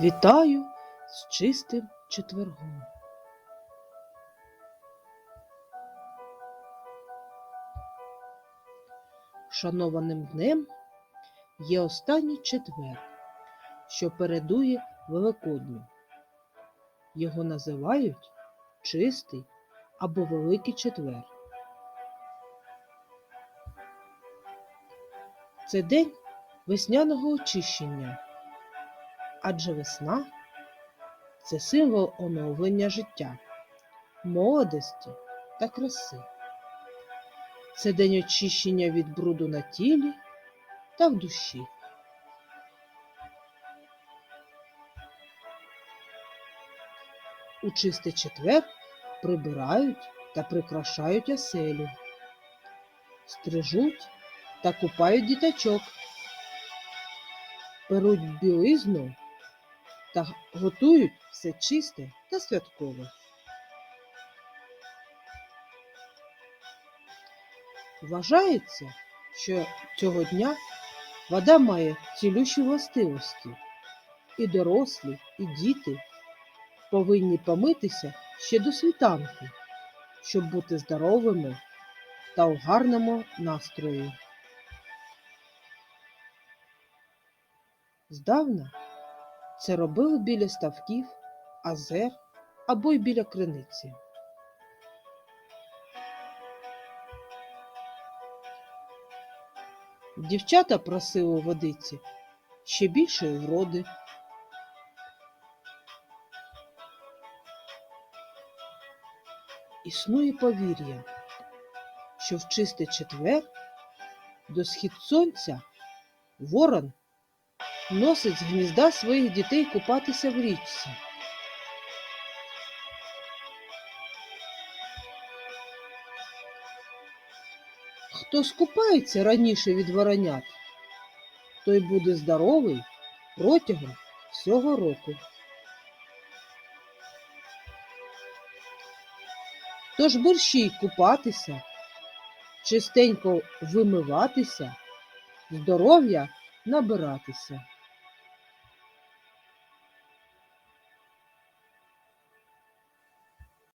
Вітаю з чистим четвергом. Шанованим днем є останній четвер, що передує Великодню. Його називають чистий або Великий четвер. Це день весняного очищення адже весна це символ оновлення життя, молодості та краси. Це день очищення від бруду на тілі та в душі. У чистий четвер прибирають та прикрашають оселю, стрижуть та купають діточок, перуть білизну та готують все чисте та святкове. Вважається, що цього дня вода має цілющі властивості, і дорослі, і діти повинні помитися ще до світанку, щоб бути здоровими та у гарному настрої. Здавна це робили біля ставків, азер або й біля криниці. Дівчата просили у водиці ще більшої вроди. Існує повір'я, що в чистий четвер до схід сонця ворон носить з гнізда своїх дітей купатися в річці. Хто скупається раніше від воронят, той буде здоровий протягом всього року. Тож борщій купатися, чистенько вимиватися, здоров'я набиратися.